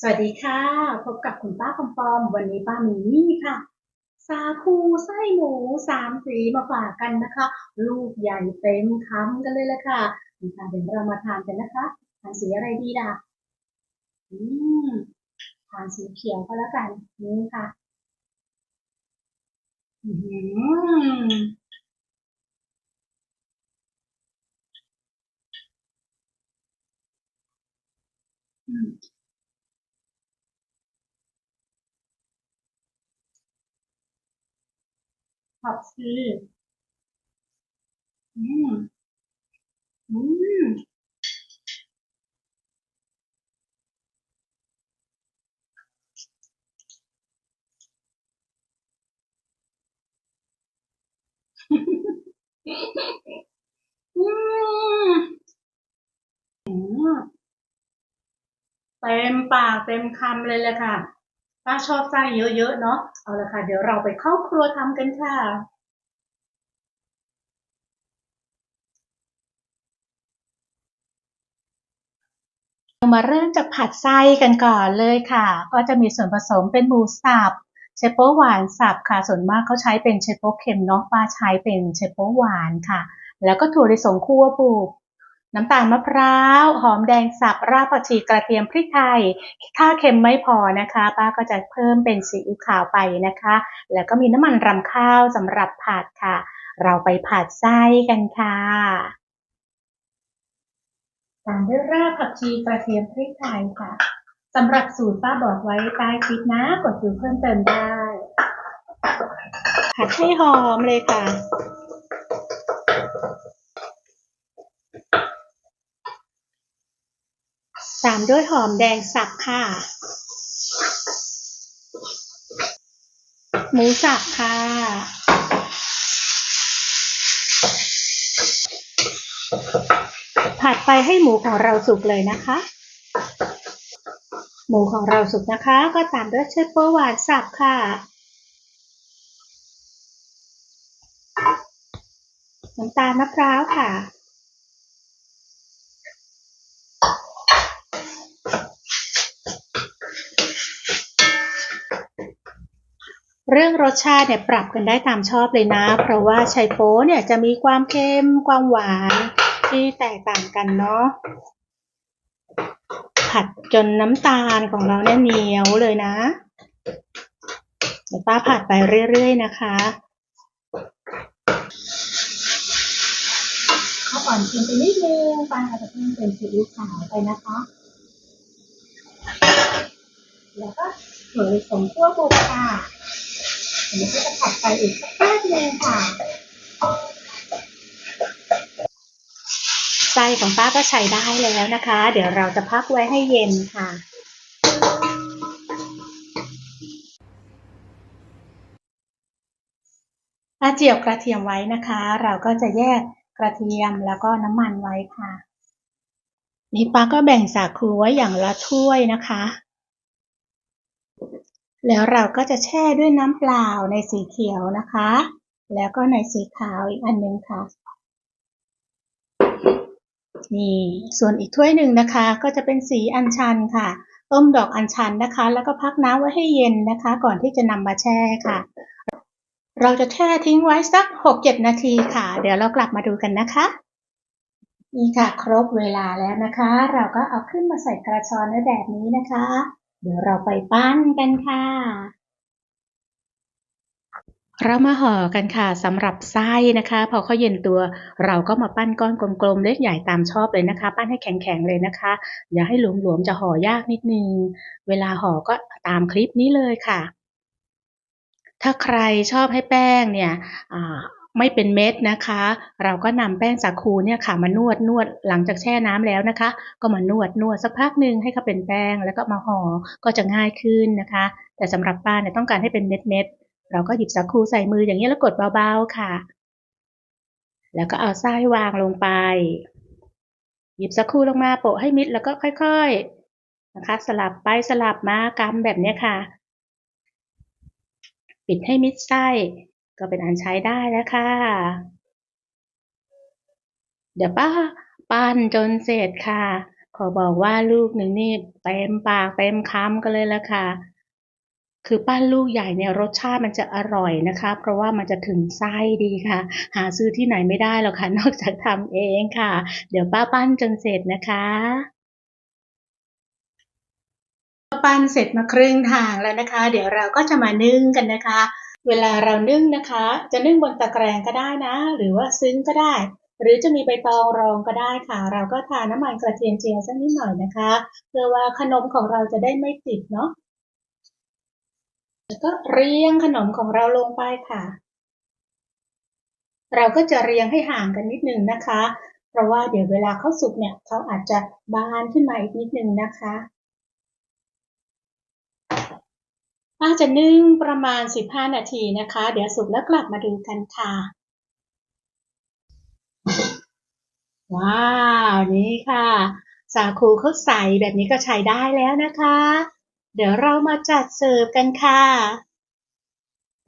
สวัสดีค่ะ พบกับคุณป้าคอมปอม วันนี้ป้ามีนี่ค่ะ สาคูไส้หมูสามสีมาฝากกันนะคะ ลูกใหญ่เต็มคำกันเลยละค่ะนี่ค่ะเดี๋ยวเรามาทานกันนะคะ ทานสีอะไรดีล่ะ อืม ทานสีเขียวก็แล้วกัน นี่ค่ะ อืมอืม ผักชีอืมอืมอืมเต็มปากเต็มคำเลยแหละค่ะ ป้าชอบไส้เยอะๆเนาะ เอาละค่ะ เดี๋ยวเราไปเข้าครัวทำกันค่ะ มาเริ่มจากผัดไส้กันก่อนเลยค่ะ ก็จะมีส่วนผสมเป็นหมูสับเชโป๊หวานสับค่ะ ส่วนมากเขาใช้เป็นเชโป๊เค็มเนาะป้าใช้เป็นเชโป๊หวานค่ะ แล้วก็ถั่วลิสงคั่วบุก น้ำตาลมะพร้าว หอมแดงสับ รากผักชีกระเทียมพริกไทย ถ้าเค็มไม่พอนะคะ ป้าก็จะเพิ่มเป็นซีอิ๊วขาวไปนะคะ แล้วก็มีน้ำมันรำข้าวสำหรับผัดค่ะ เราไปผัดไส้กันค่ะตามด้วยรากผักชีกระเทียมพริกไทยค่ะสำหรับสูตรป้าบอกไว้ใต้คลิปนะ กดดูเพิ่มเติมได้ผัดให้หอมเลยค่ะ ตามด้วยหอมแดงสับค่ะ หมูสับค่ะ ผัดไปให้หมูของเราสุกเลยนะคะ หมูของเราสุกนะคะ ก็ตามด้วยเชฟโปหวานสับค่ะน้ำตาลมะพร้าวค่ะ เรื่องรสชาติเนี่ยปรับกันได้ตามชอบเลยนะ เพราะว่าไชโป๊เนี่ยจะมีความเค็มความหวานที่แตกต่างกันเนาะผัดจนน้ำตาลของเราเนี่ยเหนียวเลยนะเดี๋ยวป้าผัดไปเรื่อยๆนะคะข้าวอ่อนเค็มไปนิดนึงป้าจะเพิ่มเป็นซีอิ๊วขาวไปนะคะแล้วก็ถั่วลิสงคั่วบุกค่ะ อันนี้ก็จะผัดไปอีกสักแป๊บนึงค่ะไส้ของป้าก็ใช้ได้แล้วนะคะ เดี๋ยวเราจะพักไว้ให้เย็นค่ะป้าเจียวกระเทียมไว้นะคะ เราก็จะแยกกระเทียมแล้วก็น้ำมันไว้ค่ะ นี่ป้าก็แบ่งสาคูไว้อย่างละถ้วยนะคะ แล้วเราก็จะแช่ด้วยน้ำเปล่าในสีเขียวนะคะ แล้วก็ในสีขาวอีกอันนึงค่ะ นี่ ส่วนอีกถ้วยหนึ่งนะคะ ก็จะเป็นสีอัญชันค่ะ ต้มดอกอัญชันนะคะ แล้วก็พักน้ำไว้ให้เย็นนะคะ ก่อนที่จะนำมาแช่ค่ะ เราจะแช่ทิ้งไว้สักหกเจ็ดนาทีค่ะ เดี๋ยวเรากลับมาดูกันนะคะนี่ค่ะ ครบเวลาแล้วนะคะ เราก็เอาขึ้นมาใส่กระชอนไว้แบบนี้นะคะ เดี๋ยวเราไปปั้นกันค่ะ เรามาห่อกันค่ะสำหรับไส้นะคะ พอเขาเย็นตัว เราก็มาปั้นก้อนกลมๆเล็กใหญ่ตามชอบเลยนะคะ ปั้นให้แข็งๆเลยนะคะ อย่าให้หลวมๆจะห่อยากนิดนึง เวลาห่อก็ตามคลิปนี้เลยค่ะถ้าใครชอบให้แป้งเนี่ย ไม่เป็นเม็ดนะคะ เราก็นำแป้งสาคูเนี่ยค่ะมานวดนวดหลังจากแช่น้ำแล้วนะคะ ก็มานวดนวดสักพักหนึ่งให้เขาเป็นแป้งแล้วก็มาห่อก็จะง่ายขึ้นนะคะ แต่สำหรับป้าเนี่ยต้องการให้เป็นเม็ดเม็ดเราก็หยิบสาคูใส่มืออย่างนี้แล้วกดเบาๆค่ะ แล้วก็เอาไส้วางลงไป หยิบสาคูลงมาโปะให้มิดแล้วก็ค่อยๆนะคะ สลับไปสลับมากำแบบนี้ค่ะ ปิดให้มิดไส้ ก็เป็นอันใช้ได้แล้วค่ะ เดี๋ยวป้าปั้นจนเสร็จค่ะคอบอกว่าลูกหนึ่งนี่เต็มปากเต็มคำกันเลยละค่ะ คือปั้นลูกใหญ่เนี่ยรสชาติมันจะอร่อยนะคะ เพราะว่ามันจะถึงไส้ดีค่ะ หาซื้อที่ไหนไม่ได้หรอกค่ะ นอกจากทำเองค่ะ เดี๋ยวป้าปั้นจนเสร็จนะคะปั้นเสร็จมาครึ่งทางแล้วนะคะ เดี๋ยวเราก็จะมานึ่งกันนะคะ เวลาเรานึ่งนะคะ จะนึ่งบนตะแกรงก็ได้นะ หรือว่าซึ้งก็ได้ หรือจะมีใบตองรองก็ได้ค่ะ เราก็ทาน้ำมันกระเทียมเจียวสักนิดหน่อยนะคะ เพื่อว่าขนมของเราจะได้ไม่ติดเนาะแล้วก็เรียงขนมของเราลงไปค่ะ เราก็จะเรียงให้ห่างกันนิดนึงนะคะ เพราะว่าเดี๋ยวเวลาเขาสุกเนี่ยเขาอาจจะบานขึ้นมาอีกนิดนึงนะคะ ป้าจะนึ่งประมาณ 15 นาทีนะคะ เดี๋ยวสุกแล้วกลับมาดูกันค่ะ ว้าว นี่ค่ะ สาคูเขาใสแบบนี้ก็ใช้ได้แล้วนะคะ เดี๋ยวเรามาจัดเสิร์ฟกันค่ะ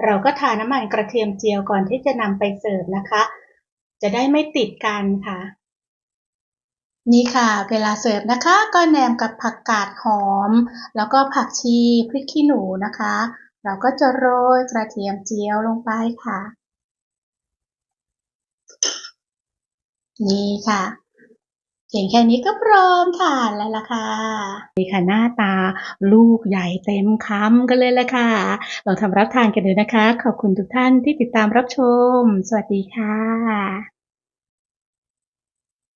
เราก็ทาน้ำมันกระเทียมเจียวก่อนที่จะนำไปเสิร์ฟนะคะ จะได้ไม่ติดกันค่ะ นี่ค่ะ เวลาเสิร์ฟนะคะก็แหนมกับผักกาดหอม แล้วก็ผักชีพริกขี้หนูนะคะ เราก็จะโรยกระเทียมเจียวลงไปค่ะ นี่ค่ะเพียงแค่นี้ก็พร้อมทานแล้วล่ะค่ะนี่ค่ะหน้าตาลูกใหญ่เต็มคำกันเลยละค่ะเราทำรับทานกันเลยนะคะ ขอบคุณทุกท่านที่ติดตามรับชม สวัสดีค่ะ